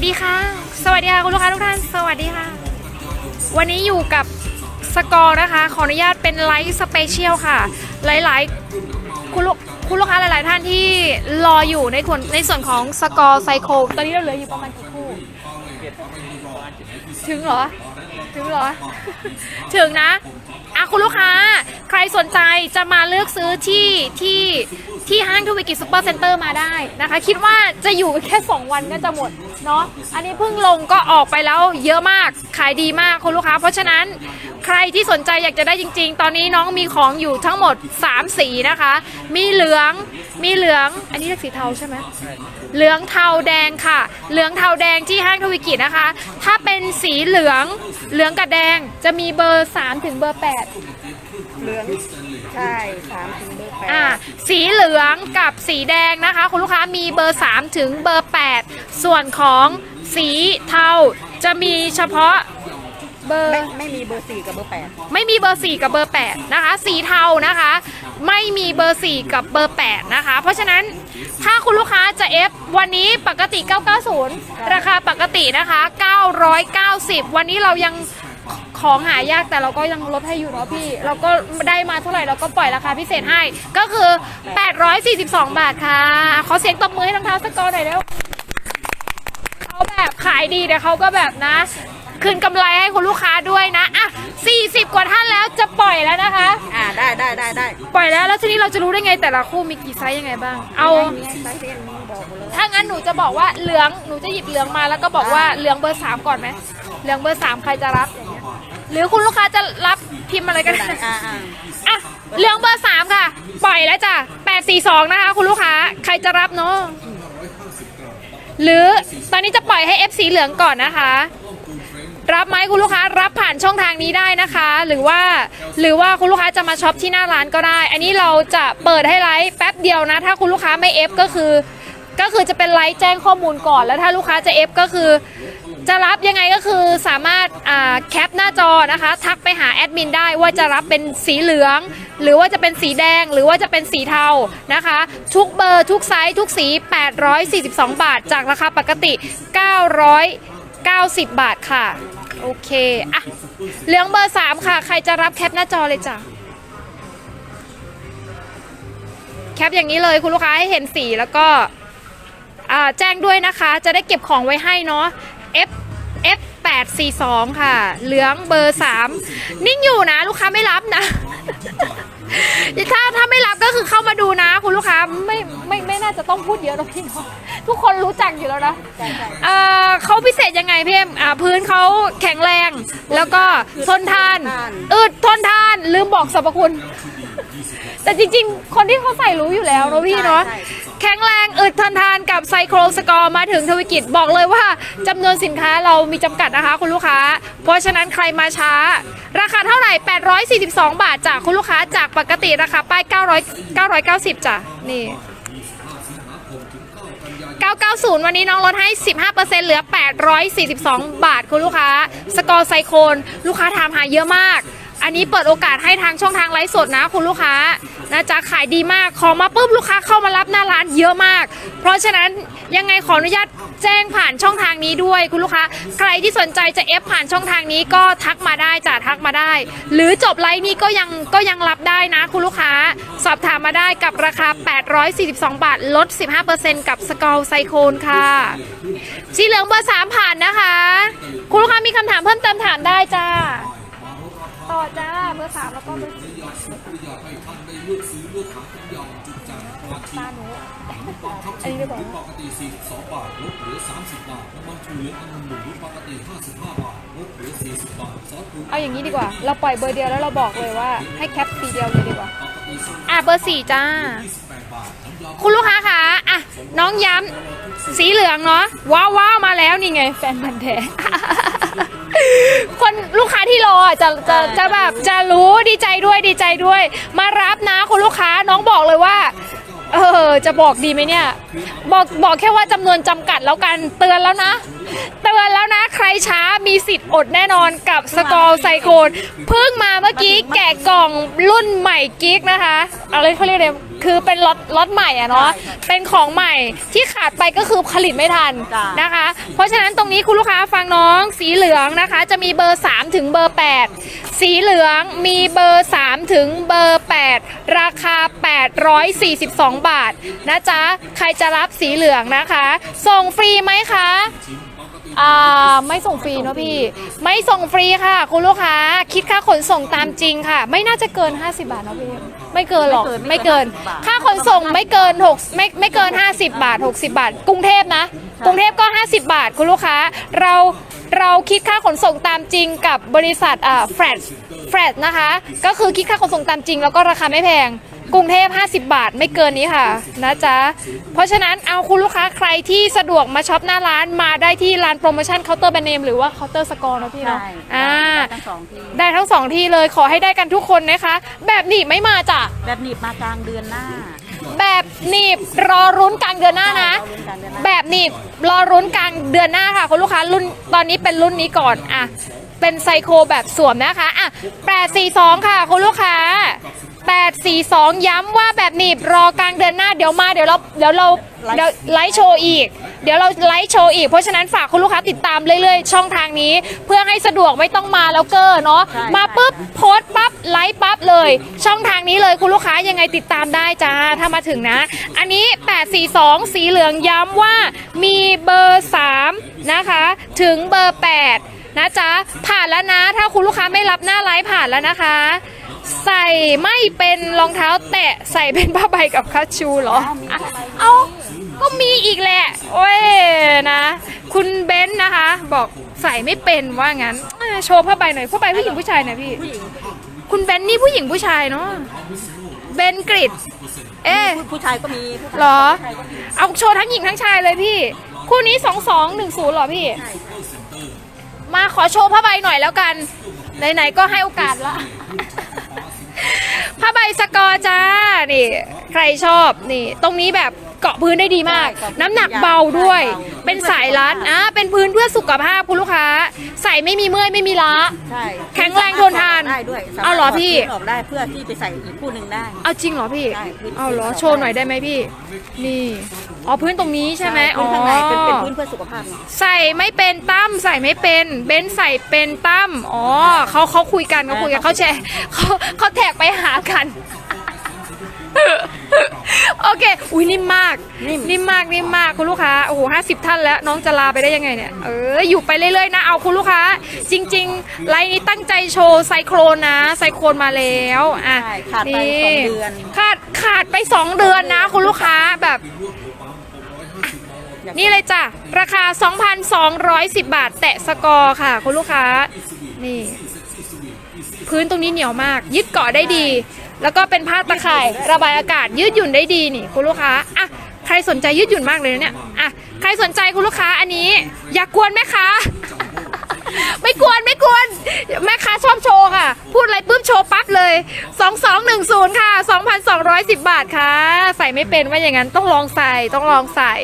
วัสดีค่ะ สวัสดีค่ะคุณลูกค้าทุกท่าน สวัสดีค่ะ วันนี้อยู่กับสกอร์นะคะ ขออนุญาตเป็นไลฟ์สเปเชียลค่ะ หลายๆ คุณลูกคุณลูกค้าหลาย ๆ ท่านที่รออยู่ในคนในส่วนของสกอร์ไซโคตอนนี้เราเหลืออยู่ประมาณกี่คู่ ถึงเหรอ ถึงเหรอ ถึงนะ อะคุณลูกค้า ใครสนใจจะมาเลือกซื้อที่ที่ที่ห้างทวีกิจซูเปอร์เซ็นเตอร์มาได้นะคะ คิดว่าจะอยู่แค่ 2 วันก็จะหมดเนาะอันนี้เพิ่งลงก็ออกไปแล้วเยอะมากขายดีมากคุณลูกค้า เพราะฉะนั้นใครที่สนใจอยากจะได้จริง ๆ ตอนนี้น้องมีของอยู่ทั้งหมด 3 สีนะคะ มีเหลืองมีเหลือง อันนี้เรียกสีเทาใช่ไหมเหลืองเทาแดงค่ะ เหลืองเทาแดงที่ห้างทวิกิจนะคะ ถ้าเป็นสีเหลืองเหลืองกับแดงจะมีเบอร์ 3 ถึงเบอร์ 8 เหลืองใช่สามถึงเบอร์แปดอ่าสีเหลืองกับสีแดงนะคะ คุณลูกค้ามีเบอร์ 3 ถึงเบอร์ 8 ส่วนของสีเทาจะมีเฉพาะเบอร์ ไม่ไม่มีเบอร์สี่กับเบอร์แปดไม่มีเบอร์ 4 กับเบอร์ 8 นะคะ สีเทานะคะ ไม่มีเบอร์ 4 กับเบอร์ 8 นะคะ เพราะฉะนั้นถ้าคุณลูกค้าจะ F วันนี้ปกติ 990 ราคาปกตินะคะ 990 วันนี้เรายัง ของหายากแต่เราก็ยังลดให้อยู่เนาะพี่ เราก็ได้มาเท่าไหร่เราก็ปล่อยราคาพิเศษให้ ก็คือ 842 บาทค่ะ ขอเสียงตบมือให้ทั้งเท้าสกอร์หน่อยเร็วเขาแบบขายดีแต่เขาก็แบบนะ คืนกำไรให้คุณลูกค้าด้วยนะ อะ 40 กว่าท่านแล้วจะปล่อยแล้วนะคะ อ่าได้ได้ได้ได้ปล่อยแล้วแล้วทีนี้เราจะรู้ได้ไงแต่ละคู่มีกี่ไซส์ยังไงบ้าง เอา มีไงไซส์เส้นนี้บอกหมดเลย ถ้างั้นหนูจะบอกว่าเหลือง หนูจะหยิบเหลืองมาแล้วก็บอกว่าเหลืองเบอร์สามก่อนไหม เหลืองเบอร์สามใครจะรับอย่างเงี้ย หรือคุณลูกค้าจะรับพิมพ์อะไรก็ได้อ่าอ่าอะเหลืองเบอร์สามค่ะ ปล่อยแล้วจ้ะ842นะคะ คุณลูกค้าใครจะรับเนาะหรือตอนนี้จะปล่อยให้ F สีเหลืองก่อนนะคะ รับไหมคุณลูกค้ารับผ่านช่องทางนี้ได้นะคะ หรือว่าหรือว่าคุณลูกค้าจะมาช็อปที่หน้าร้านก็ได้ อันนี้เราจะเปิดให้ไลฟ์แป๊บเดียวนะ ถ้าคุณลูกค้าไม่ F ก็คือ ก็คือจะเป็นไลฟ์แจ้งข้อมูลก่อนแล้วถ้าลูกค้าจะ F ก็คือ จะรับยังไงก็คือสามารถแคปหน้าจอนะคะ ทักไปหาแอดมินได้ว่าจะรับเป็นสีเหลือง หรือว่าจะเป็นสีแดง หรือว่าจะเป็นสีเทานะคะ ทุกเบอร์ทุกไซส์ทุกสี 842 บาท จากราคาปกติ 990 บาทค่ะ โอเคอะเหลืองเบอร์ 3 ค่ะ ใครจะรับแคปหน้าจอเลยจ้ะแคปอย่างนี้เลยคุณลูกค้าให้เห็นสีแล้วก็แจ้งด้วยนะคะ จะได้เก็บของไว้ให้เนาะ F F 8 4 2ค่ะ เหลืองเบอร์ 3 นิ่งอยู่นะ ลูกค้าไม่รับนะ ถ้าถ้าไม่รับก็คือเข้ามาดูนะ คุณลูกค้าไม่ไม่ไม่น่าจะต้องพูดเยอะหรอกพี่เนาะทุกคนรู้จักอยู่แล้วนะใช่ใช่เอ่อเขาพิเศษยังไงพี่เอ็มอ่าพื้นเขาแข็งแรง แล้วก็ทนทานอึดทนทาน ลืมบอกสรรพคุณ แต่จริงๆ คนที่เขาใส่รู้อยู่แล้วเนอะพี่เนาะ ใช่ใช่ แข็งแรงอึดทนทานกับไซโครสกอร์มาถึงทวิกิจบอกเลยว่าจำนวนสินค้าเรามีจำกัดนะคะ คุณลูกค้า เพราะฉะนั้นใครมาช้า ราคาเท่าไหร่ 842 บาทจากคุณลูกค้าจากปกติราคาป้าย 900 990จ้ะนี่ 990 วันนี้น้องลดให้ 15%เหลือ 842 บาทคุณลูกค้า สกอร์ไซโคนลูกค้าถามหาเยอะมาก อันนี้เปิดโอกาสให้ทางช่องทางไลฟ์สดนะคุณลูกค้านะจ๊ะขายดีมากของมาปุ๊บลูกค้าเข้ามารับหน้าร้านเยอะมาก เพราะฉะนั้นยังไงขออนุญาตแจ้งผ่านช่องทางนี้ด้วยคุณลูกค้า ใครที่สนใจจะเอฟผ่านช่องทางนี้ก็ทักมาได้จ้ะทักมาได้ หรือจบไลฟ์นี้ก็ยังก็ยังรับได้นะคุณลูกค้า สอบถามมาได้กับราคา 842 บาทลด 15%กับสกอร์ไซโคนค่ะสีเหลืองเบอร์สามผ่านนะคะ คุณลูกค้ามีคำถามเพิ่มเติมถามได้จ้า ต่อจ้าเบอร์สามแล้วก็เบอร์สี่ยอซื้อปริยอดไปทำไปเลือกซื้อเลือกหาคุณยอมจุดจังวาทีตาปองทับทิมหรือปกติ42บาทลดเหลือสิบบาทน้ำมันชูเหลืองอันหนึ่งหรือปกติห้าสิบห้าบาทลดเหลือสิบบาทซอสปรุงเอาอย่างนี้ดีกว่า เราปล่อยเบอร์เดียวแล้วเราบอกเลยว่าให้แคปทีเดียวเลยดีกว่า อะเบอร์สี่จ้า28บาท คุณลูกค้าคะอะน้องย้ำสีเหลืองเนาะว้าวว้าวมาแล้วนี่ไง แฟนพันธ์แท้ คนลูกค้าที่รออะจะจะจะแบบจะรู้ดีใจด้วยดีใจด้วย มารับนะคุณลูกค้าน้องบอกเลยว่า เออ จะบอกดีไหมเนี่ย บอกบอกแค่ว่าจำนวนจำกัดแล้วกันเตือนแล้วนะ เตือนแล้วนะใครช้ามีสิทธิ์อดแน่นอนกับสกอร์ไซโคนเพิ่งมาเมื่อกี้แกะกล่องรุ่นใหม่กิ๊กนะคะ อะไรเขาเรียกอะไร คือเป็นล็อตล็อตใหม่อะเนาะเป็นของใหม่ที่ขาดไปก็คือผลิตไม่ทันจ้ะนะคะ เพราะฉะนั้นตรงนี้คุณลูกค้าฟังน้องสีเหลืองนะคะ จะมีเบอร์ 3 ถึงเบอร์ 8 สีเหลืองมีเบอร์ 3 ถึงเบอร์ 8 ราคา 842 บาทนะจ๊ะใครจะรับสีเหลืองนะคะ ส่งฟรีไหมคะอ่าไม่ส่งฟรีเนอะพี่ ไม่ส่งฟรีค่ะ คุณลูกค้า คิดค่าขนส่งตามจริงค่ะ ไม่น่าจะเกิน 50 บาทเนอะพี่ ไม่เกินหรอกไม่ไม่เกิเกินน50ค่าขนส่งไม่เกิน6ไม่ไม่เกิน 50 บาท 60 บาท กรุงเทพนะ กรุงเทพก็ 50 บาท คุณลูกค้าเราเราคิดค่าขนส่งตามจริงกับบริษัทอ่าแฟรดแฟรดนะคะ ก็คือคิดค่าขนส่งตามจริงแล้วก็ราคาไม่แพง กรุงเทพ50 บาทไม่เกินนี้ค่ะนะจ๊ะ เพราะฉะนั้นเอาคุณลูกค้าใครที่สะดวกมาช็อปหน้าร้านมาได้ที่ร้านโปรโมชั่นเคาน์เตอร์แบรนด์เนมหรือว่าเคาน์เตอร์สกอร์นะพี่เนาะใช่อ่าทั้งสองที่ได้ทั้งสองที่เลยขอให้ได้กันทุกคนนะคะ แบบหนีบไม่มาจ้ะ แบบหนีบมากลางเดือนหน้าแบบหนีบรอรุ้นกลางเดือนหน้านะรอรุ้นกลางเดือนหน้าแบบหนีบรอรุ้นกลางเดือนหน้าค่ะคุณลูกค้ารุ่นตอนนี้เป็นรุ่นนี้ก่อนอะเป็นไซโคแบบสวมนะคะอะ842 ค่ะคุณลูกค้า 842 ย้ำว่าแบบหนีบรอกลางเดือนหน้าเดี๋ยวมาเดี๋ยวเราเดี๋ยวเราเดี๋ยวไลฟ์โชว์อีก เดี๋ยวเราไลฟ์โชว์อีก เพราะฉะนั้นฝากคุณลูกค้าติดตามเรื่อยๆ ช่องทางนี้ เพื่อให้สะดวกไม่ต้องมาแล้วเกอร์เนาะใช่มาปุ๊บโพสต์ปั๊บไลฟ์ปั๊บเลย ช่องทางนี้เลยคุณลูกค้ายังไงติดตามได้จ้าถ้ามาถึงนะ อันนี้ 842 สีเหลืองย้ำว่ามีเบอร์ 3 นะคะ ถึงเบอร์ 8 นะจ๊ะผ่านแล้วนะ ถ้าคุณลูกค้าไม่รับหน้าไลฟ์ผ่านแล้วนะคะ ใส่ไม่เป็นรองเท้าแตะใส่เป็นผ้าใบกับคัชชูเหรออะเอาก็มีอีกแหละ โอ้ยนะ คุณเบนซ์นะคะ บอกใส่ไม่เป็นว่างั้นเออโชว์ผ้าใบหน่อยผ้าใบผู้หญิงผู้ชายหน่อยพี่ผู้หญิงคุณเบนซ์นี่ผู้หญิงผู้ชายเนาะเบนกริดเอ๊ะ ผู้ผู้ชายก็มีผู้ชายเหรอผู้ชายก็มีเอาโชว์ทั้งหญิงทั้งชายเลยพี่ คู่นี้สองสองหนึ่งศูนย์หรอพี่ใช่มาขอโชว์ผ้าใบหน่อยแล้วกัน ไหนๆก็ให้โอกาสละ ผ้าใบสกอร์จ้า นี่ ใครชอบ นี่ ตรงนี้แบบ เกาะพื้นได้ดีมากน้ำหนักเบาด้วยเป็นสายรัดอะเป็นพื้นเพื่อสุขภาพคุณลูกค้า ใส่ไม่มีเมื่อยไม่มีล้า ใช่แข็งแรงทนทานได้ด้วยสมถเอาเหรอพี่ ถดออกได้เพื่อที่ไปใส่อีกคู่หนึ่งได้ เอาจริงเหรอพี่ ใช่พื้นเอาเหรอ พื้น โชว์หน่อยได้ไหมพี่ นี่ อ๋อพื้นตรงนี้ใช่ไหมอ๋พื้อนข้างในเป็นเป็นพื้นเพื่อสุขภาพไงใส่ไม่เป็นตั้มใส่ไม่เป็น เบนซ์ใส่เป็นตั้มอ๋อเขาเขาคุยกันเขาคุยกันเขาแชร์เขาเขาแท็กไปหากัน โอเค อุ้ยนิ่มมากนิ่มมากนิ่มมากคุณลูกค้าโอ้โหห้าสิบท่านแล้วน้องจะลาไปได้ยังไงเนี่ยเอออยู่ไปเรื่อยๆนะเอาคุณลูกค้า จริงๆไลน์นี้ตั้งใจโชว์ไซโครนนะ ไซโครนมาแล้วอะใช่ขาดไปสองเดือนขาดขาดไปสองเดือนนะคุณลูกค้าแบบนี่เลยจ้ะ ราคา 2,210 บาท แตะสกอร์ค่ะ คุณลูกค้า นี่ พื้นตรงนี้เหนียวมาก ยึดเกาะได้ดี แล้วก็เป็นผ้าตะข่ายระบายอากาศยืดหยุ่นได้ดีนี่คุณลูกค้าอะใครสนใจยืดหยุ่นมากเลยนะเนี่ยอะใครสนใจคุณลูกค้าอันนี้ อย่ากกวนแม่ค้าไม่กวนไม่กวนแม่ค้าชอบโชว์ค่ะ พูดอะไรปุ๊บโชว์ปั๊บเลย 2210 ค่ะ 2,210 บาทค่ะ ใส่ไม่เป็นว่าอย่างนั้นต้องลองใส่ต้องลองใส่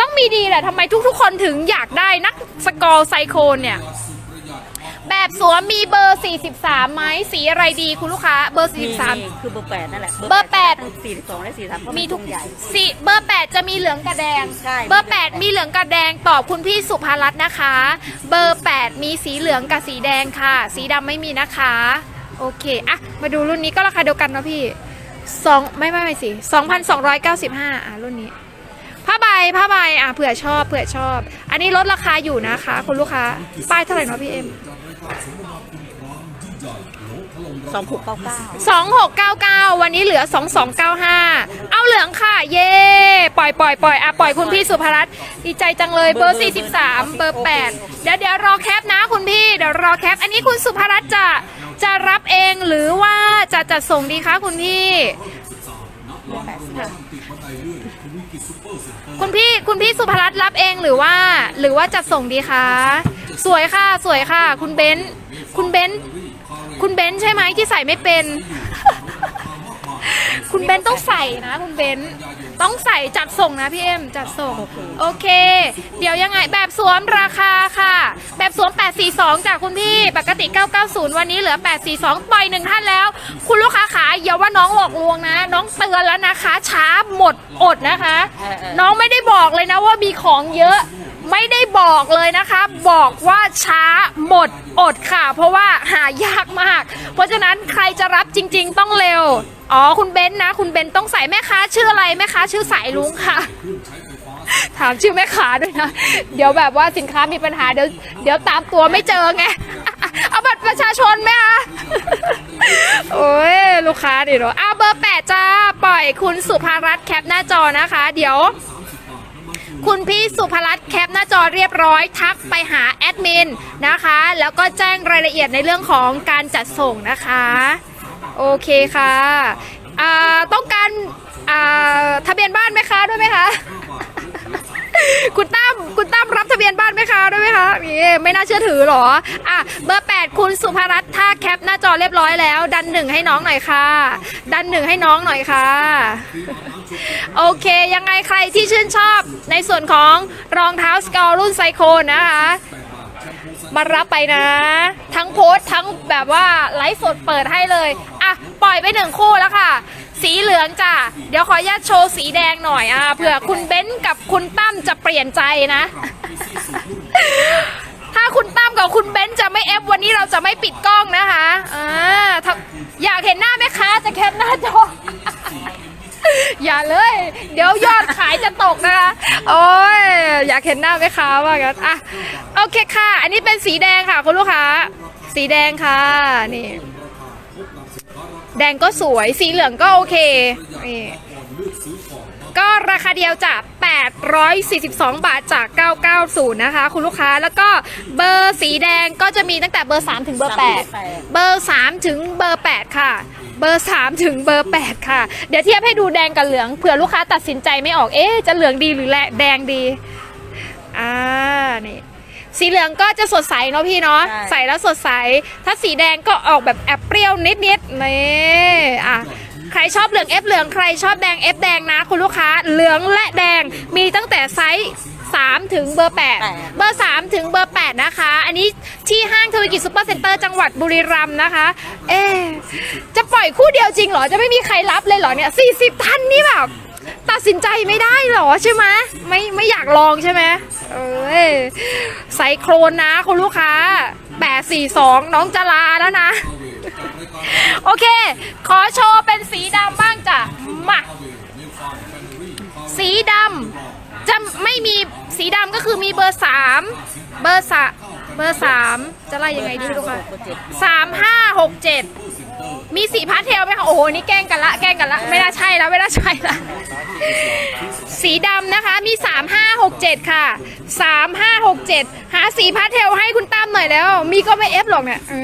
ต้องมีดีแหละทำไมทุกๆคนถึงอยากได้นักสกอร์ไซโคนเนี่ย แบบสวมมีเบอร์ 43ไหมสีอะไรดีคุณลูกค้า เบอร์ มี43มีคือเบอร์แปดนั่นแหละ เบอร์แปด สี่สิบสองและสี่สามก็มีมีทุทุกกใหญ่ สีเบอร์ 8 จะมีเหลืองกับแดง ใช่เบอร์ 8 มีเหลืองกับแดง ตอบคุณพี่สุภารัตน์นะคะ เบอร์ 8 มีสีเหลืองกับสีแดงค่ะ สีดำไม่มีนะคะ โอเคอะมาดูรุ่นนี้ก็ราคาเดียวกันเนอะพี่สองไม่ไม่ไม่สิ2,295อะรุ่นนี้ ผ้าใบผ้าใบอะเผื่อชอบเผื่อชอบ อันนี้ลดราคาอยู่นะคะคุณลูกค้า ป้ายเท่าไหร่เนาะพี่เอ็มสองหกเก้าเก้า2699วันนี้เหลือ2295เอาเหลืองค่ะ เย่ปล่อยปล่อยปล่อยอะปล่อยคุณพี่สุภรัตน์ดีใจจังเลยเบอร์43เบอร์8เดี๋ยวเดี๋ยวรอแคปนะคุณพี่เดี๋ยวรอแคป อันนี้คุณสุภรัตน์จะจะรับเองหรือว่าจะจัดส่งดีคะคุณพี่ คุณพี่คุณพี่สุภรัตน์รับเองหรือว่า หรือว่าจัดส่งดีคะ สวยค่ะสวยค่ะ คุณเบนซ์คุณเบนซ์คุณเบนซ์ใช่ไหมที่ใส่ไม่เป็น คุณเบนซ์ต้องใส่นะ คุณเบนซ์ ต้องใส่จัดส่งนะพี่เอ็มจัดส่ง โอเค เดี๋ยวยังไงแบบสวมราคาค่ะ แบบสวม 842จากคุณพี่ปกติ 990 วันนี้เหลือ 842 ปล่อยหนึ่งท่านแล้ว คุณลูกค้าขาอย่าว่าน้องหลอกลวงนะ น้องเตือนแล้วนะคะ ช้าหมดอดนะคะเออเออน้องไม่ได้บอกเลยนะว่ามีของเยอะไม่ได้บอกเลยนะคะ บอกว่าช้าหมดอดค่ะ เพราะว่าหายากมาก เพราะฉะนั้นใครจะรับจริง ๆ ต้องเร็ว อ๋อคุณเบนนะ คุณเบนต้องใส่แม่ค้าชื่ออะไรแม่ค้าชื่อสายลุงค่ะ ถามชื่อแม่ค้าด้วยนะ เดี๋ยวแบบว่าสินค้ามีปัญหาเดี๋ยวเดี๋ยวตามตัวไม่เจอไงเอาบัตรประชาชนไหมคะโอ้ยลูกค้าดิเนาะอ้าวเบอร์แปดจ้าปล่อยคุณสุภารัตน์แคปหน้าจอนะคะ เดี๋ยว คุณพี่สุภรัตน์แคปหน้าจอเรียบร้อย ทักไปหาแอดมินนะคะ แล้วก็แจ้งรายละเอียดในเรื่องของการจัดส่งนะคะ โอเคค่ะอ่าต้องการอ่าทะเบียนบ้านไหมคะด้วยไหมคะ คุณตั้มคุณตั้มรับทะเบียนบ้านไหมคะด้วยไหมคะนี่ไม่น่าเชื่อถือหรออะเบอร์ 8 คุณสุภรัตน์ถ้าแคปหน้าจอเรียบร้อยแล้ว ดันหนึ่งให้น้องหน่อยค่ะ ดันหนึ่งให้น้องหน่อยค่ะ โอเค ยังไงใครที่ชื่นชอบในส่วนของรองเท้าสกอร์รุ่นไซโคนนะคะมารับไปนะ ทั้งโพสทั้งแบบว่าไลฟ์สดเปิดให้เลย ปล่อยไปหนึ่งคู่แล้วค่ะ สีเหลืองจ้ะ เดี๋ยวขออนุญาตโชว์สีแดงหน่อยอะเผื่อคุณเบ้นกับคุณตั้มจะเปลี่ยนใจนะ ถ้าคุณตั้มกับคุณเบ้นจะไม่เอฟวันนี้เราจะไม่ปิดกล้องนะคะอ่าอยากเห็นหน้าไหมคะจะแคปหน้าจออย่าเลย เดี๋ยวยอดขายจะตกนะคะ โอ้ยอยากเห็นหน้าไหมคะว่ากันอะโอเคค่ะ อันนี้เป็นสีแดงค่ะคุณลูกค้า สีแดงค่ะ นี่ แดงก็สวยสีเหลืองก็โอเคนี่ก็ราคาเดียวจาก842 บาทจาก 990 นะคะ คุณลูกค้าแล้วก็เบอร์สีแดงก็จะมีตั้งแต่เบอร์ 3 ถึงเบอร์ 8 เบอร์ 3 ถึงเบอร์ 8 ค่ะ เบอร์ 3 ถึงเบอร์ 8 ค่ะ เดี๋ยวเทียบให้ดูแดงกับเหลืองเผื่อลูกค้าตัดสินใจไม่ออก เอ๊ะจะเหลืองดีหรือแดงดี อ่า นี่ สีเหลืองก็จะสดใสเนาะพี่เนาะใช่ ใส่แล้วสดใส ถ้าสีแดงก็ออกแบบแอบเปรี้ยวนิดๆนี่อะใครชอบเหลือง F เหลืองใครชอบแดง F แดงนะ คุณลูกค้าเหลืองและแดงมีตั้งแต่ไซส์3ถึงเบอร์ 8 เบอร์ 3 ถึงเบอร์ 8 นะคะ อันนี้ที่ห้างทวีกิจซูเปอร์เซ็นเตอร์จังหวัดบุรีรัมย์นะคะ เอ๊ะจะปล่อยคู่เดียวจริงเหรอ จะไม่มีใครรับเลยเหรอเนี่ย40 ท่านนี่แบบตั ดสินใจไม่ได้หรอใช่ไหมไม่ไม่อยากลองใช่ไหมเอ้ยไซโครนนะคุณลูกค้า842น้องจะลาแล้วนะ โอเค ขอโชว์เป็นสีดำบ้างจ้ะมาสีดำจะไม่มีสีดำก็คือมีเบอร์3เบอร์สะเบอร์3จะไล่ยังไงดีลูกค้าสามห้าหกเจ็ด มีสีพาสเทลไหมคะ โอ้โห นี่แกล้งกันละ แกล้งกันละ ไม่น่าใช่แล้วไม่น่าใช่ละ สีดำนะคะ มี 3 5 6 7 ค่ะ 3 5 6 7 หาสีพาสเทลให้คุณตั้มหน่อยแล้ว มีก็ไม่เอฟหรอกเนี่ย เอ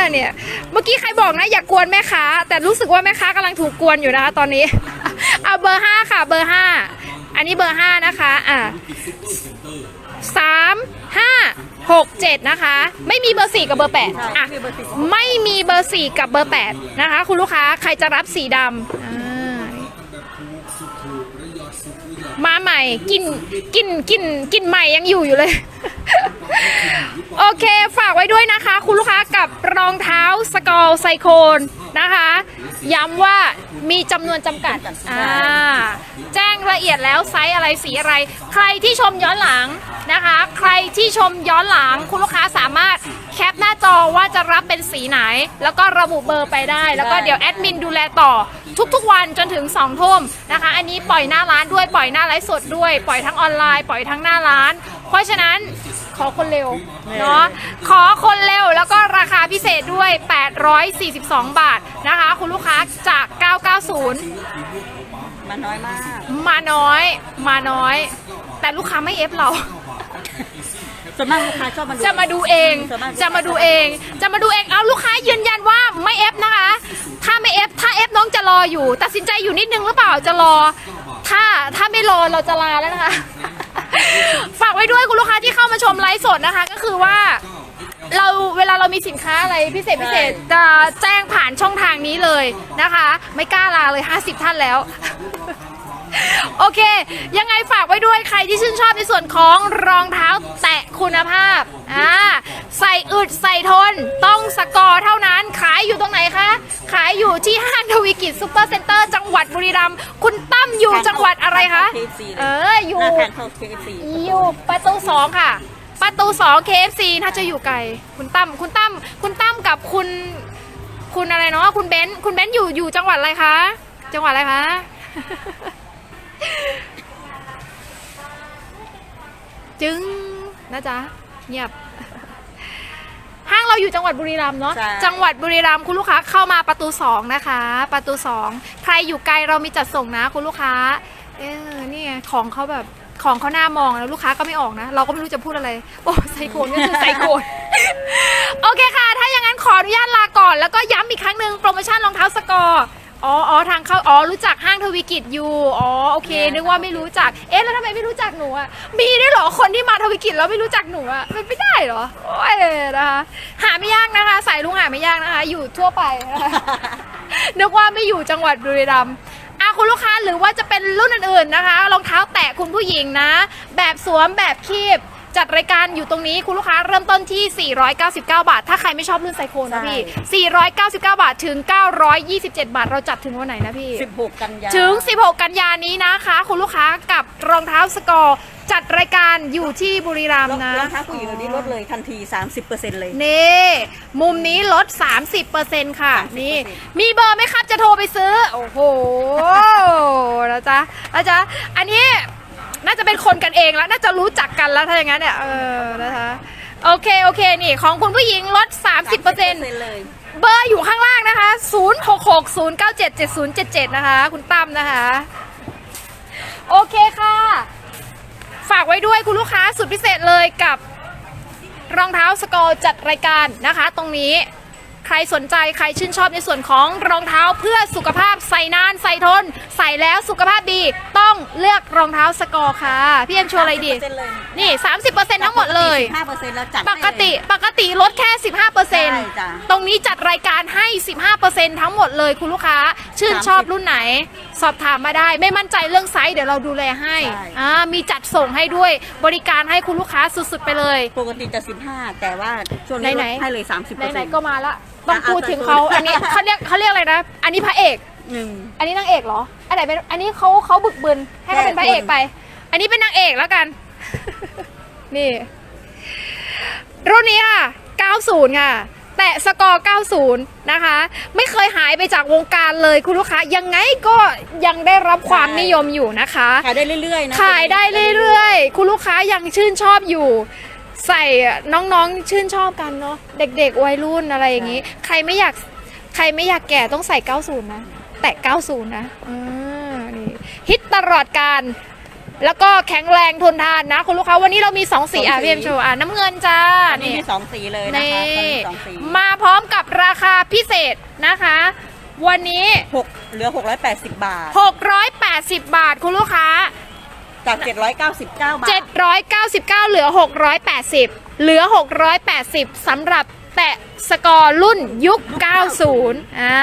อ เนี่ย เมื่อกี้ใครบอกนะ อย่ากกวนแม่ค้า แต่รู้สึกว่าแม่ค้ากำลังถูกกวนอยู่นะคะตอนนี้ เอาเบอร์ 5 ค่ะ เบอร์ 5 อันนี้เบอร์ 5 นะคะ อ่าสา มห้าหกเจ็ดนะคะ ไม่มีเบอร์สี่กับเบอร์แปดอะไม่มีเบอร์สี่กับเบอร์แปดนะคะ คุณลูกค้าใครจะรับสีดำมาใหม่กินกินกินกินใหม่ยังอยู่อยู่เลย โอเคฝากไว้ด้วยนะคะ คุณลูกค้ากับรองเท้าสกอลไซโคน นะคะ ย้ำว่ามีจำนวนจำกัดอ่าแจ้งละเอียดแล้วไซส์อะไรสีอะไร ใครที่ชมย้อนหลังนะคะ ใครที่ชมย้อนหลังคุณลูกค้าสามารถแคปหน้าจอว่าจะรับเป็นสีไหน แล้วก็ระบุเบอร์ไปได้ แล้วก็เดี๋ยวแอดมินดูแลต่อ ทุกๆวันจนถึง2ทุ่มนะคะ อันนี้ปล่อยหน้าร้านด้วยปล่อยหน้าไลฟ์สดด้วย ปล่อยทั้งออนไลน์ ปล่อยทั้งหน้าร้าน เพราะฉะนั้น ขอคนเร็วเนาะขอคนเร็วแล้วก็ราคาพิเศษด้วย 842 บาทนะคะ คุณลูกค้าจาก 990มันน้อยมาก มาน้อย มาน้อย แต่ลูกค้าไม่เอฟเราส่วนมากลูกค้าชอบมาดูจะมาดูเองส่วนมากจะมาดูเอง จะมาดูเอง เอาลูกค้ายืนยันว่าไม่เอฟนะคะ ถ้าไม่เอฟถ้าเอฟน้องจะรออยู่ ตัดสินใจอยู่นิดนึงหรือเปล่าจะรอ ถ้าถ้าไม่รอเราจะลาแล้วนะคะ ฝากไว้ด้วยคุณลูกค้าที่เข้ามาชมไลฟ์สดนะคะ ก็คือว่า เราเวลาเรามีสินค้าอะไรพิเศษพิเศษจะแจ้งผ่านช่องทางนี้เลยนะคะ ไม่กล้าลาเลย 50 ท่านแล้ว โอเค ยังไงฝากไว้ด้วยใครที่ชื่นชอบในส่วนของรองเท้าแตะคุณภาพอ่าใส่อึดใส่ทน ต้องสกอร์เท่านั้นขายอยู่ตรงไหนคะายอยู่ที่ห้างทวีกิจซูเปอร์เซ็นเตอร์จังหวัดบุรีรัมย์คุณตั้มอยู่จังหวัดอะไรคะเอออยู่หน้าทางเข้า KFC อยู่ประตูสองค่ะ ประตูสอง KFC น่าจะอยู่ไกลคุณตั้มคุณตั้มคุณตั้มกับคุณคุณอะไรเนาะคุณเบนซ์คุณเบนซ์อยู่อยู่จังหวัดอะไรคะจังหวัดอะไรคะจึงนะจ๊ะเงียบ ห้างเราอยู่จังหวัดบุรีรัมย์เนาะ ใช่ จังหวัดบุรีรัมย์คุณลูกค้าเข้ามาประตูสองนะคะ ประตูสองใครอยู่ไกลเรามีจัดส่งนะคุณลูกค้า เออนี่ไงของเขาแบบของเขาหน้ามองแล้วลูกค้าก็ไม่ออกนะ เราก็ไม่รู้จะพูดอะไร โอ้ไซโคนก็คือไซโคน โอเคค่ะ ถ้าอย่างนั้นขออนุญาตลาก่อน แล้วก็ย้ำอีกครั้งหนึ่งโปรโมชั่นรองเท้าสก อร์อ๋ออ๋อทางเข้าอ๋อรู้จักห้างทวีกิจอยู่อ๋อโอเค นึกว่าไม่รู้จักเอ๊ะแล้วทำไมไม่รู้จักหนูอะมีด้วยเหรอคนที่มาทวีกิจแล้วไม่รู้จักหนูอะมันไม่ได้เหรอโอ้ยนะคะหาไม่ยากนะคะสายลุงหาไม่ยากนะคะ อยู่ทั่วไปนะคะนึกว่าไม่อยู่จังหวัดบุรีรัมย์อะคุณลูกค้าหรือว่าจะเป็นรุ่นอื่นๆนะคะรองเท้าแตะคุณผู้หญิงนะ แบบสวมแบบคีบ จัดรายการอยู่ตรงนี้คุณลูกค้าเริ่มต้นที่ 499 บาท ถ้าใครไม่ชอบรุ่นไซโคนนะพี่ 499 บาทถึง 927 บาท เราจัดถึงวันไหนนะพี่ 16 กันยาถึง 16 กันยานี้นะคะ คุณลูกค้ากับรองเท้าสกอร์จัดรายการอยู่ที่บุรีรัมรอย์งนะรองเท้าผู้หญิงเดี๋ยวนี้ลดเลยทันที 30%เลย นี่มุมนี้ลด 30%ค่ะ30%นี่ มีเบอร์ไหมครับจะโทรไปซื้อ โอ้โหนะจ๊ะนะจ๊ะอันนี้ น่าจะเป็นคนกันเองแล้วน่าจะรู้จักกันแล้วถ้าอย่างนั้นเนี่ยเออนะคะโอเคโอเคนี่ของคุณผู้หญิงลด 30%เลยเบอร์อยู่ข้างล่างนะคะ 0660977077 นะคะ คุณตั้มนะคะ โอเคค่ะ ฝากไว้ด้วยคุณลูกค้าสุดพิเศษเลยกับรองเท้าสกอร์จัดรายการนะคะ ตรงนี้ ใครสนใจใครชื่นชอบในส่วนของรองเท้าเพื่อสุขภาพใส่นานใส่ทน ใส่แล้วสุขภาพดีต้องเลือกรองเท้าสกอร์ค่ะ พี่เอ็มชัวร์อะไรดี 30%เลย นี่ 30%ทั้งหมดเลย15%แล้วจัดปกติปกติลดแค่ ใช่จ้ะ15%ตรงนี้จัดรายการให้ 15%ทั้งหมดเลยคุณลูกค้า ชื่นชอบรุ่นไหน สอบถามมาได้ ไม่มั่นใจเรื่องไซส์เดี๋ยวเราดูแลให้ใช่ อ่ามีจัดส่งให้ด้วย บริการให้คุณลูกค้าสุดๆไปเลย ปกติจะ15แต่ว่าช่วงนี้ลไหนดๆให้เลย30%ไหนๆก็มาละต้องอะพูดถึงอะเขาตัวอันนี้เขาเรียกเขาเรียกอะไรนะ อันนี้พระเอก หนึ่ง อันนี้นางเอกเหรอ อันไหนเป็น อันนี้เขาเขาบึกบึนให้เขาเป็นพระเอกไป อันนี้เป็นนางเอกแล้วกัน นี่ รุ่นนี้ค่ะ 90 ค่ะ แตะสกอร์ 90 นะคะ ไม่เคยหายไปจากวงการเลยคุณลูกค้า ยังไงก็ยังได้รับความนิยมอยู่นะคะ ขายได้เรื่อยๆนะขายได้เรื่อยๆ คุณลูกค้ายังชื่นชอบอยู่ ใส่น้องๆชื่นชอบกันเนาะเด็กๆวัยรุ่นอะไรอย่างนี้ ใครไม่อยากใครไม่อยากแก่ต้องใส่ 90 นะ แตะ90 นะอ่านี่ฮิตตลอดการ แล้วก็แข็งแรงทนทานนะ คุณลูกค้าวันนี้เรามี 2 สีอะพี่เอ็มโชว์อะน้ำเงินจ้าอันนี้นี่มีสองสีเลยนะนี่คะตอนนี้สองสีมาพร้อมกับราคาพิเศษนะคะ วันนี้ หกเหลือ 680 บาท 680 บาทคุณลูกค้า จาก 799 บาท 799 เหลือ 680 เหลือ 680สำหรับแตะสกอร์รุ่นยุค 90 อ่า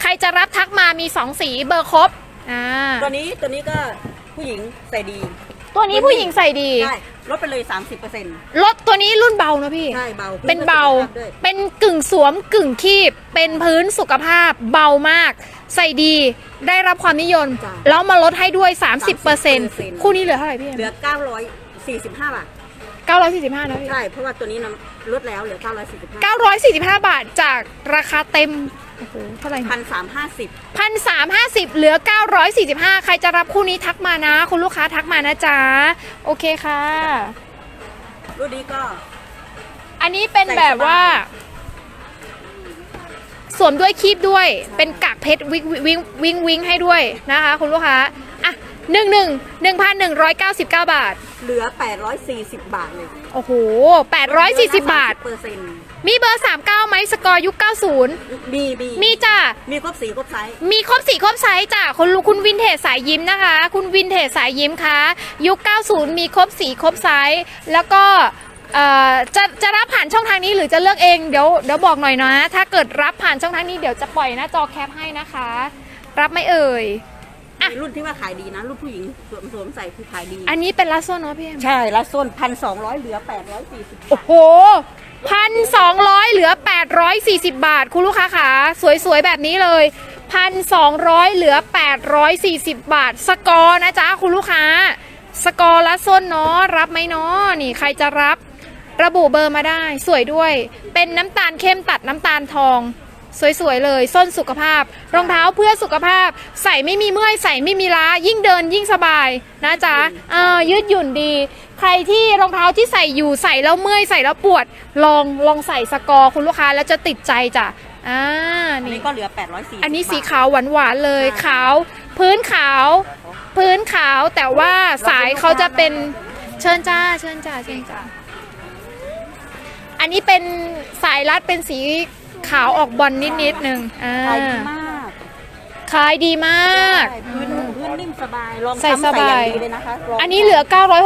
ใครจะรับทักมามี 2 สีเบอร์ครบ อ่า ตัวนี้ตัวนี้ก็ผู้หญิงใส่ดี ตัวนี้ผู้หญิงใส่ดี ใช่ลดไปเลย 30%รถตัวนี้รุ่นเบานะพี่ ใช่เบาเป็นเบาพื้นก็สุขภพด้วยเป็นกึ่งสวมกึ่งคีบ เป็นพื้นสุขภาพ เบามาก ใส่ดี ได้รับความนิยม แล้วมาลดให้ด้วย 30%คู่นี้เหลือเท่าไหร่พี่ เหลือ 945 บาท 945นะพี่ ใช่ เพราะว่าตัวนี้นะลดแล้วเหลือ 945 945 บาทจากราคาเต็ม โอ้โห เท่าไหร่พันสามห้าสิบพันสามห้าสิบเหลือ 945 ใครจะรับคู่นี้ทักมานะ คุณลูกค้าทักมานะจ๊ะ โอเคค่ะ รุ่นนี้ก็ อันนี้เป็นแบบว่า สวมด้วยคีบด้วย เป็นกากเพชรวิงวิงวิงวิงให้ด้วยนะคะ คุณลูกค้าอะ หนึ่งหนึ่งหนึ่งพันหนึ่งร้อยเก้าสิบเก้าบาท เหลือ 840 บาทเลยโอ้โหแปดร้อยสี่สิบบาท เปอร์เซ็นต์มีเบอร์39ไหมสกอร์ยุค90มีมีมีจ้ะ มีครบสีครบไซส์มีครบสีครบไซส์จ้ะคุณคุณวินเทจสายยิ้มนะคะ คุณวินเทจสายยิ้มคะยุค 90 มีครบสีครบไซส์แล้วก็เอ่อจะจะรับผ่านช่องทางนี้หรือจะเลือกเองเดี๋ยวเดี๋ยวบอกหน่อยนะ ถ้าเกิดรับผ่านช่องทางนี้เดี๋ยวจะปล่อยหน้าจอแคปให้นะคะ รับไหม่เอ่ย อะ รุ่นที่ว่าขายดีนะ รุ่นผู้หญิงสวมสวมใส่คือขายดี อันนี้เป็นลัสโซนเนาะพี่เอ็มใช่ละส้นพันสองร้อยเหลือแปดร้อยสี่สิบโอ้โหพันสองร้อยเหลือ 840 บาท คุณลูกค้าขาสวยๆ แบบนี้เลยพันสองร้อยเหลือ 840 บาท สกอร์นะจ๊ะ คุณลูกค้า สกอร์ละส้นเนาะรับไหมเนาะนี่ใครจะรับ ระบุเบอร์มาได้ สวยด้วย เป็นน้ำตาลเข้มตัดน้ำตาลทอง สวยๆเลยส้นสุขภาพ รองเท้าเพื่อสุขภาพ ใส่ไม่มีเมื่อยใส่ไม่มีล้า ยิ่งเดินยิ่งสบายนะจ๊ะเอ่ายืดหยุ่นดี ใครที่รองเท้าที่ใส่อยู่ใส่แล้วเมื่อยใส่แล้วปวด ลองลองใส่สกอร์คุณลูกค้าแล้วจะติดใจจ้ะอ่าอันนี่นี้ก็เหลือแปดร้อยสี่อันนี้สีขาวหวานๆเลยขาว พื้นขาว พื้นขาวแต่ว่าสายเขาจะเป็นเชิญจ้าเชิญจ้าเชิญจ้าอันนี้เป็นสายรัดเป็นสี ขาวออกบอลนิดๆหนึ่งอ่าขายดีมากขายดีมาก ใช่พื้นพื้นนิ่มสบายลองใส่ช้ำสบายใส่องดีเลยนะคะลงอันนี้เหลือ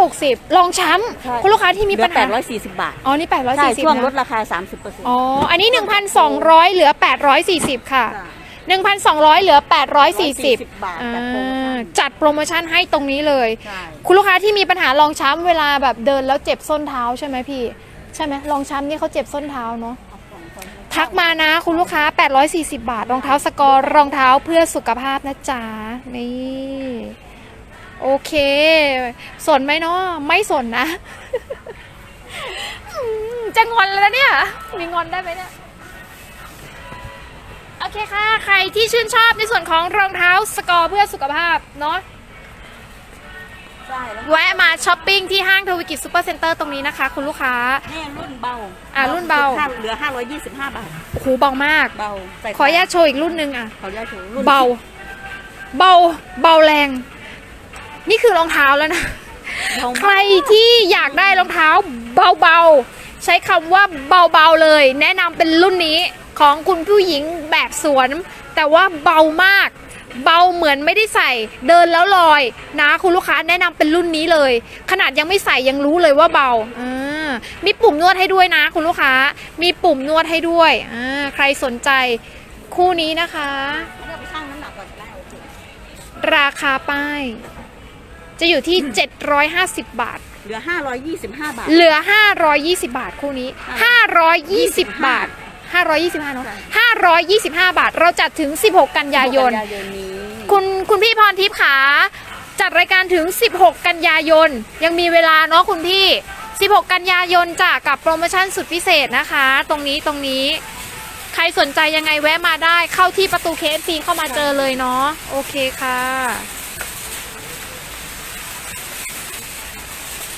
960 ลองช้ใช่ำคุณลูกค้าที่มีปัญแปหาดร้อยสี่สิบบาทอ๋อนี่ ใช่840ช่วงลดนะราคาสามสิบเปอร์เซ็นต์ อ๋ออันนี้ 1,200 เหลือ 840 ค่ะจ้ะ1,200 เหลือ 840บาทอ่จัดโปรโมชั่นาจัดโปรโมชั่นให้ตรงนี้เลย ใช่ คุณลูกค้าที่มีปัญหารองช้ำเวลาแบบเดินแล้วเจ็บส้นเท้าใช่ไหมพี่ ใช่ไหมรองช้ำนี่เขาเจ็บส้นเท้าเนาะ ทักมานะคุณลูกค้า 840 บาท รองเท้าสกอร์รองเท้าเพื่อสุขภาพนะจ๊ะ นี่ โอเค สนไหมเนาะไม่สนนะ จะงอนแล้วเนี่ย มีงอนได้ไหมเนี่ย โอเคค่ะ ใครที่ชื่นชอบในส่วนของรองเท้าสกอร์เพื่อสุขภาพเนาะ ช้อปปิ้งที่ห้างทวิกิจซูเปอร์เซ็นเตอร์ตรงนี้นะคะ คุณลูกค้า นี่รุ่นเบาอะรุ่นเบา เหลือห้าร้อยยี่สิบห้าบาทโอ้โหเบามาก เบาใส่ขออนุญาตโชว์อีกรุ่นหนึ่งอะ ขออนุญาตโชว์รุ่นเบา เบา เบาแรง นี่คือรองเท้าแล้วนะเบาใครที่อยากได้รองเท้าเบาๆ ใช้คำว่าเบาๆเลย แนะนำเป็นรุ่นนี้ของคุณผู้หญิงแบบสวน แต่ว่าเบามาก เบาเหมือนไม่ได้ใส่ เดินแล้วลอยนะคุณลูกค้าแนะนำเป็นรุ่นนี้เลย ขนาดยังไม่ใส่ยังรู้เลยว่าเบาอ่ามีปุ่มนวดให้ด้วยนะ คุณลูกค้า มีปุ่มนวดให้ด้วยอ่าใครสนใจคู่นี้นะคะเลือกไปชั่งน้ำหนักก่อนก็ได้โอเคราคาป้าย จะอยู่ที่ 750 บาท เหลือห้าร้อยยี่สิบห้าบาท เหลือ 520 บาทคู่นี้ 520 บาท 525เนอะ525 บาท เราจัดถึง 16 กันยายนกันยายนนี้คุณคุณพี่พรทิพย์ขาจัดรายการถึง 16 กันยายน ยังมีเวลาเนาะคุณพี่ 16 กันยายนจ้ะกับโปรโมชั่นสุดพิเศษนะคะ ตรงนี้ตรงนี้ใครสนใจยังไงแวะมาได้เข้าที่ประตู KFC เข้ามาเจอเลยเนาะโอเคค่ะ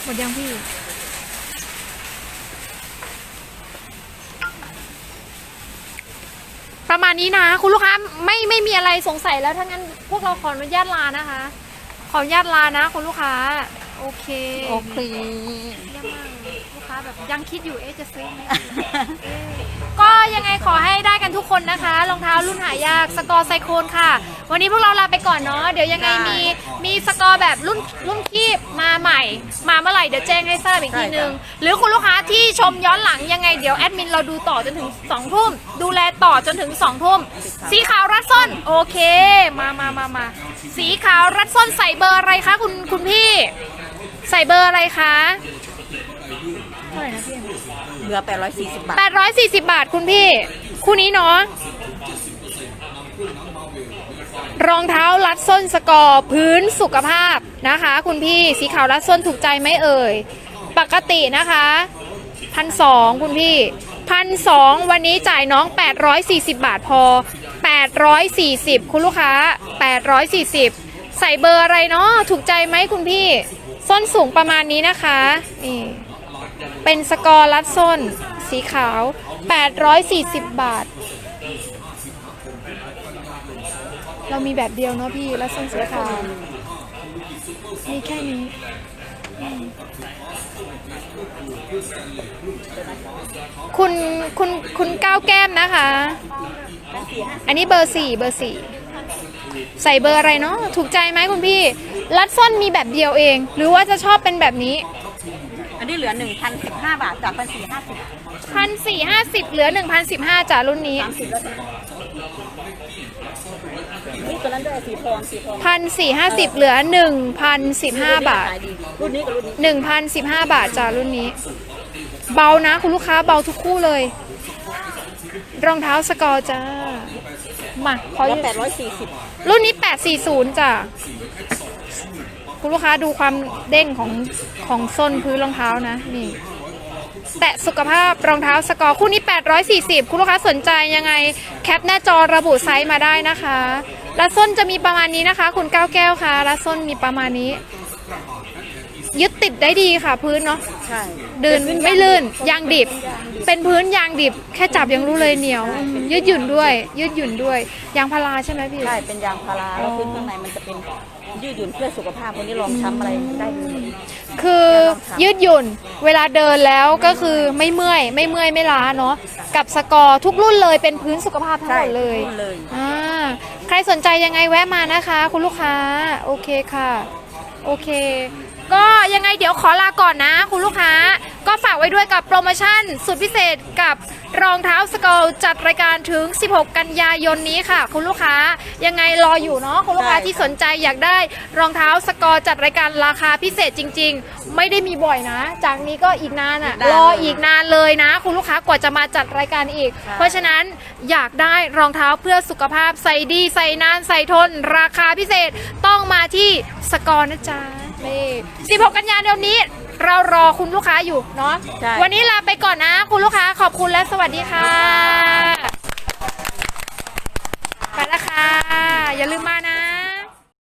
หมดยังพี่ ประมาณนี้นะ คุณลูกค้าไม่ไม่มีอะไรสงสัยแล้วถ้างั้นพวกเราขออนุญาตลานะคะ ขออนุญาตลานะ คุณลูกค้า โอเคโอเคเยี่ยมมากเลยลูกค้าแบบยังคิดอยู่เอ๊ะจะซื้อไหมเอ๊ะ ก็ยังไงขอให้ได้กันทุกคนนะคะรองเท้ารุ่นหายากสกอร์ไซโคนค่ะ วันนี้พวกเราลาไปก่อนเนาะเดี๋ยวยังไงมีมีสกอร์แบบรุ่นรุ่นคีบมาใหม่ มาเมื่อไหร่เดี๋ยวแจ้งให้ทราบอีกทีนึง หรือคุณลูกค้าที่ชมย้อนหลังยังไงเดี๋ยวแอดมินเราดูต่อจนถึง2องทุ่มดูแลต่อจนถึง2องทุ่มสีขาวรัดส้นโอเคมามามามาสีขาวรัดส้นใส่เบอร์อะไรคะคุณคุณพี่ ใส่เบอร์อะไรคะเท่าไหร่นะพี่ เหลือแปดร้อยสี่สิบบาท 840 บาทคุณพี่ คู่นี้เนาะรองเท้ารัดส้นสกอร์พื้นสุขภาพนะคะ คุณพี่สีขาวรัดส้นถูกใจไหมเอ่ย ปกตินะคะพันสองคุณพี่พันสองวันนี้จ่ายน้อง 840 บาทพอ 840 คุณลูกค้า 840 ใส่เบอร์อะไรเนาะถูกใจไหมคุณพี่ ส้นสูงประมาณนี้นะคะนี่ เป็นสกอร์รัดส้น สีขาว 840 บาท เรามีแบบเดียวเนาะพี่รัดส้นสีขาวมีแค่นี้คุณคุณคุณก้าวแก้มนะคะ อันนี้เบอร์สี่เบอร์สี่ใส่เบอร์อะไรเนาะถูกใจไหมคุณพี่ รัดส้นมีแบบเดียวเอง หรือว่าจะชอบเป็นแบบนี้ อันนี้เหลือหนึ่งพันสิบห้าบาทจากพันสี่ห้าสิบพันสี่ห้าสิบเหลือหนึ่งพันสิบห้าจ้ะรุ่นนี้สามสิบแล้วจ้ะนี่ตัวนั้นด้วยสีทองสีทองพันสี่ห้าสิบเหลือหนึ่งพันสิบห้าบาทขยดีรุ่นนี้กับรุ่นนี้หนึ่งพันสิบห้าบาทจ้ะรุ่นนี้ เบานะคุณลูกค้าเบาทุกคู่เลย รองเท้าสกอร์จ้ามาขอแล้วยืมแปดร้อยสี่สิบรุ่นนี้840จ้ะ คุณลูกค้าดูความเด้งของของส้นพื้นรองเท้านะนี่ แตะสุขภาพรองเท้าสกอร์คู่นี้ 840 คุณลูกค้าสนใจยังไงแคปหน้าจอระบุไซส์มาได้นะคะและส้นจะมีประมาณนี้นะคะ คุณก้าวแก้วค่ะและส้นมีประมาณนี้ ยึดติดได้ดีค่ะพื้นเนาะใช่ ดินไม่ลื่นยางดิบ เป็นพื้นยางดิบ แค่จับยังรู้เลยเหนียวอืมยืดหยุ่นด้วย ยืดหยุ่นด้วย ยางพาราใช่ไหมพี่ ใช่เป็นยางพาราแล้วพื้นข้างในมันจะเป็นยืดหยุ่นเพื่อสุขภาพวันนี้ลองช้ำอะไรได้ดีหมดคือยืดหยุ่นเวลาเดินแล้วก็คือไม่เมื่อยไม่เมื่อยไม่ล้าเนาะกับสกอร์ทุกรุ่นเลยเป็นพื้นสุขภาพทั้งหมดเลยรุ่นเลยอ่าใครสนใจยังไงแวะมานะคะ คุณลูกค้า โอเคค่ะ โอเค ก็ยังไงเดี๋ยวขอลาก่อนนะคุณลูกค้า ก็ฝากไว้ด้วยกับโปรโมชั่นสุดพิเศษกับรองเท้าสกอร์จัดรายการถึง 16 กันยายนนี้ค่ะ คุณลูกค้ายังไงรออยู่เนาะคุณลูกค้าใช่ค่ะที่สนใจอยากได้รองเท้าสกอร์จัดรายการราคาพิเศษจริง ๆ ไม่ได้มีบ่อยนะ จากนี้ก็อีกนานอะรออีกนานเลยนะ คุณลูกค้ากว่าจะมาจัดรายการอีก เพราะฉะนั้นอยากได้รองเท้าเพื่อสุขภาพใส่ดีใส่นานใส่ทน ราคาพิเศษต้องมาที่สกอร์นะจ๊ะ นี่16กันยายนนี้ เรารอคุณลูกค้าอยู่เนาะใช่ วันนี้ลาไปก่อนนะ คุณลูกค้าขอบคุณและสวัสดีค่ะไปแล้วค่ะอย่าลืมมานะ